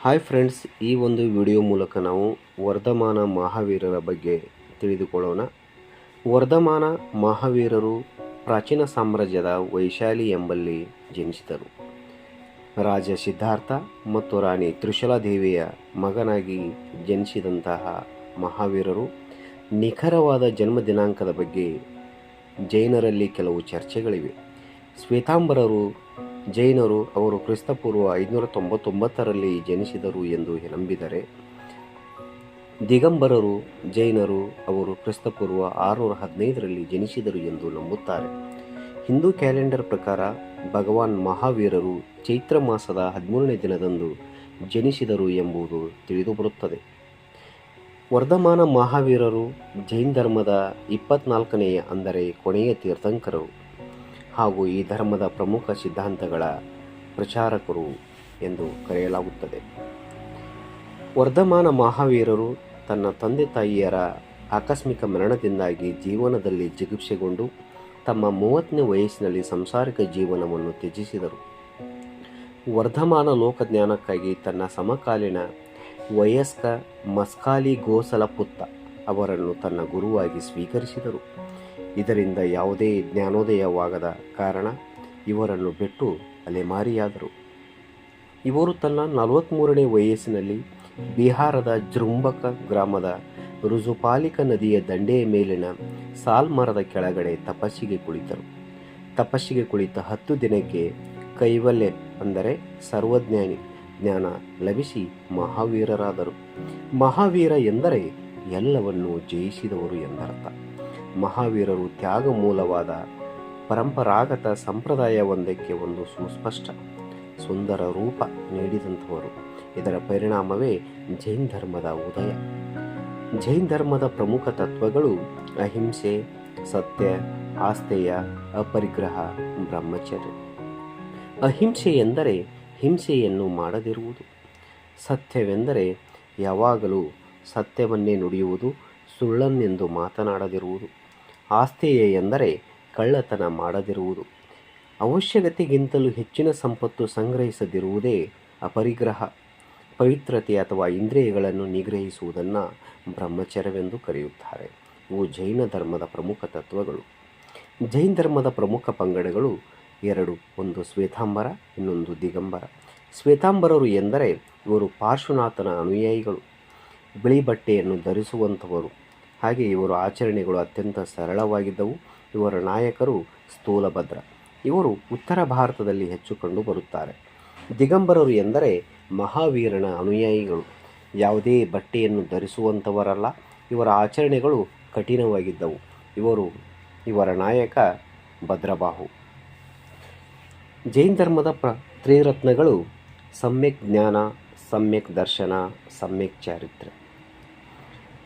Hi friends, ಈ ಒಂದು video ಮೂಲಕ ನಾವು ವರ್ಧಮಾನ ಮಹಾವೀರರ ಬಗ್ಗೆ ತಿಳಿದುಕೊಳ್ಳೋಣ. ವರ್ಧಮಾನ ಮಹಾವೀರರು ಪ್ರಾಚೀನ ಸಾಮ್ರಾಜ್ಯದ ವೈಶಾಲಿ ಎಂಬಲ್ಲಿ ಜನಿಸಿದರು. ರಾಜ ಸಿದ್ಧಾರ್ಥ ಮತ್ತು ರಾಣಿ ತ್ರಿಶಲಾದೇವಿಯ ಮಗನಾಗಿ ಜನಿಸಿದಂತಹ ಮಹಾವೀರರು ನಿಖರವಾದ ಜನ್ಮ ದಿನಾಂಕದ ಬಗ್ಗೆ ಜೈನರಲ್ಲಿ ಕೆಲವು ಚರ್ಚೆಗಳಿವೆ. ಶ್ವೇತಾಂಬರರು ಜೈನರು ಅವರು ಕ್ರಿಸ್ತಪೂರ್ವ ಐದುನೂರ ತೊಂಬತ್ತೊಂಬತ್ತರಲ್ಲಿ ಜನಿಸಿದರು ಎಂದು ನಂಬಿದರೆ, ದಿಗಂಬರರು, ಜೈನರು ಅವರು ಕ್ರಿಸ್ತಪೂರ್ವ ಆರುನೂರ ಹದಿನೈದರಲ್ಲಿ ಜನಿಸಿದರು ಎಂದು ನಂಬುತ್ತಾರೆ. ಹಿಂದೂ ಕ್ಯಾಲೆಂಡರ್ ಪ್ರಕಾರ ಭಗವಾನ್ ಮಹಾವೀರರು ಚೈತ್ರ ಮಾಸದ ಹದಿಮೂರನೇ ದಿನದಂದು ಜನಿಸಿದರು ಎಂಬುದು ತಿಳಿದುಬರುತ್ತದೆ. ವರ್ಧಮಾನ ಮಹಾವೀರರು ಜೈನ್ ಧರ್ಮದ ಇಪ್ಪತ್ನಾಲ್ಕನೆಯ ಅಂದರೆ ಕೊನೆಯ ತೀರ್ಥಂಕರರು. ಹಾಗೂ ಈ ಧರ್ಮದ ಪ್ರಮುಖ ಸಿದ್ಧಾಂತಗಳ ಪ್ರಚಾರಕರು ಎಂದು ಕರೆಯಲಾಗುತ್ತದೆ. ವರ್ಧಮಾನ ಮಹಾವೀರರು ತನ್ನ ತಂದೆ ತಾಯಿಯರ ಆಕಸ್ಮಿಕ ಮರಣದಿಂದಾಗಿ ಜೀವನದಲ್ಲಿ ಜಿಗುಪ್ಸೆಗೊಂಡು ತಮ್ಮ ಮೂವತ್ತನೇ ವಯಸ್ಸಿನಲ್ಲಿ ಸಂಸಾರಿಕ ಜೀವನವನ್ನು ತ್ಯಜಿಸಿದರು. ವರ್ಧಮಾನ ಲೋಕಜ್ಞಾನಕ್ಕಾಗಿ ತನ್ನ ಸಮಕಾಲೀನ ವಯಸ್ಕ ಮಸ್ಕಾಲಿ ಗೋಸಲಪುತ್ತ ಅವರನ್ನು ತನ್ನ ಗುರುವಾಗಿ ಸ್ವೀಕರಿಸಿದರು. ಇದರಿಂದ ಯಾವುದೇ ಜ್ಞಾನೋದಯವಾಗದ ಕಾರಣ ಇವರನ್ನು ಬಿಟ್ಟು ಅಲೆಮಾರಿಯಾದರು. ಇವರು ತನ್ನ ನಲವತ್ತ್ಮೂರನೇ ವಯಸ್ಸಿನಲ್ಲಿ ಬಿಹಾರದ ಜೃಂಬಕ ಗ್ರಾಮದ ರುಜುಪಾಲಿಕ ನದಿಯ ದಂಡೆಯ ಮೇಲಿನ ಸಾಲ್ಮರದ ಕೆಳಗಡೆ ತಪಸ್ಸಿಗೆ ಕುಳಿತರು. ತಪಸ್ಸಿಗೆ ಕುಳಿತ ಹತ್ತು ದಿನಕ್ಕೆ ಕೈವಲ್ಯ ಅಂದರೆ ಸರ್ವಜ್ಞಾನಿ ಜ್ಞಾನ ಲಭಿಸಿ ಮಹಾವೀರರಾದರು. ಮಹಾವೀರ ಎಂದರೆ ಎಲ್ಲವನ್ನೂ ಜಯಿಸಿದವರು ಎಂದರ್ಥ. ಮಹಾವೀರರು ತ್ಯಾಗ ಮೂಲವಾದ ಪರಂಪರಾಗತ ಸಂಪ್ರದಾಯವೊಂದಕ್ಕೆ ಒಂದು ಸುಸ್ಪಷ್ಟ, ಸುಂದರ ರೂಪ ನೀಡಿದಂಥವರು. ಇದರ ಪರಿಣಾಮವೇ ಜೈನ್ ಧರ್ಮದ ಉದಯ. ಜೈನ್ ಧರ್ಮದ ಪ್ರಮುಖ ತತ್ವಗಳು ಅಹಿಂಸೆ, ಸತ್ಯ ಆಸ್ತೆಯ ಅಪರಿಗ್ರಹ, ಬ್ರಹ್ಮಚರ್ಯ. ಅಹಿಂಸೆ ಎಂದರೆ ಹಿಂಸೆಯನ್ನು ಮಾಡದಿರುವುದು. ಸತ್ಯವೆಂದರೆ ಯಾವಾಗಲೂ ಸತ್ಯವನ್ನೇ ನುಡಿಯುವುದು ಸುಳ್ಳನ್ನೆಂದು ಮಾತನಾಡದಿರುವುದು. ಆಸ್ತೆಯ ಎಂದರೆ ಕಳ್ಳತನ ಮಾಡದಿರುವುದು. ಅವಶ್ಯಕತೆಗಿಂತಲೂ ಹೆಚ್ಚಿನ ಸಂಪತ್ತು ಸಂಗ್ರಹಿಸದಿರುವುದೇ ಅಪರಿಗ್ರಹ. ಪವಿತ್ರತೆ ಅಥವಾ ಇಂದ್ರಿಯಗಳನ್ನು ನಿಗ್ರಹಿಸುವುದನ್ನು ಬ್ರಹ್ಮಚರ್ಯವೆಂದು ಕರೆಯುತ್ತಾರೆ. ಇವು ಜೈನ ಧರ್ಮದ ಪ್ರಮುಖ ತತ್ವಗಳು. ಜೈನ ಧರ್ಮದ ಪ್ರಮುಖ ಪಂಗಡಗಳು ಎರಡು, ಒಂದು ಶ್ವೇತಾಂಬರ, ಇನ್ನೊಂದು ದಿಗಂಬರ. ಶ್ವೇತಾಂಬರರು ಎಂದರೆ ಇವರು ಪಾರ್ಶ್ವನಾಥನ ಅನುಯಾಯಿಗಳು. ಬಿಳಿ ಬಟ್ಟೆಯನ್ನು ಧರಿಸುವಂಥವರು. ಹಾಗೆ ಇವರ ಆಚರಣೆಗಳು ಅತ್ಯಂತ ಸರಳವಾಗಿದ್ದವು. ಇವರ ನಾಯಕರು ಸ್ಥೂಲಭದ್ರ. ಇವರು ಉತ್ತರ ಭಾರತದಲ್ಲಿ ಹೆಚ್ಚು ಕಂಡು ಬರುತ್ತಾರೆ. ದಿಗಂಬರರು ಎಂದರೆ ಮಹಾವೀರನ ಅನುಯಾಯಿಗಳು. ಯಾವುದೇ ಬಟ್ಟೆಯನ್ನು ಧರಿಸುವಂಥವರಲ್ಲ. ಇವರ ಆಚರಣೆಗಳು ಕಠಿಣವಾಗಿದ್ದವು. ಇವರು, ಇವರ ನಾಯಕ ಭದ್ರಬಾಹು. ಜೈನ್ ಧರ್ಮದ ಪ್ರ, ತ್ರಿರತ್ನಗಳು ಸಮ್ಯಕ್ ಜ್ಞಾನ, ಸಮ್ಯಕ್ ದರ್ಶನ, ಸಮ್ಯಕ್ ಚಾರಿತ್ರ್ಯ.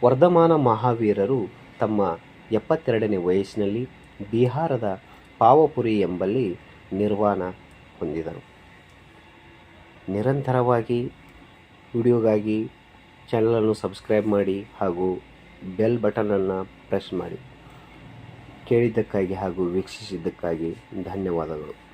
ವರ್ಧಮಾನ ಮಹಾವೀರರು ತಮ್ಮ ಎಪ್ಪತ್ತೆರಡನೇ ವಯಸ್ಸಿನಲ್ಲಿ ಬಿಹಾರದ ಪಾವಪುರಿ ಎಂಬಲ್ಲಿ ನಿರ್ವಾಣ ಹೊಂದಿದರು. ನಿರಂತರವಾಗಿ ವಿಡಿಯೋಗಾಗಿ ಚಾನಲನ್ನು ಸಬ್ಸ್ಕ್ರೈಬ್ ಮಾಡಿ ಹಾಗೂ ಬೆಲ್ ಬಟನನ್ನು ಪ್ರೆಸ್ ಮಾಡಿ. ಕೇಳಿದ್ದಕ್ಕಾಗಿ ಹಾಗೂ ವೀಕ್ಷಿಸಿದ್ದಕ್ಕಾಗಿ ಧನ್ಯವಾದಗಳು.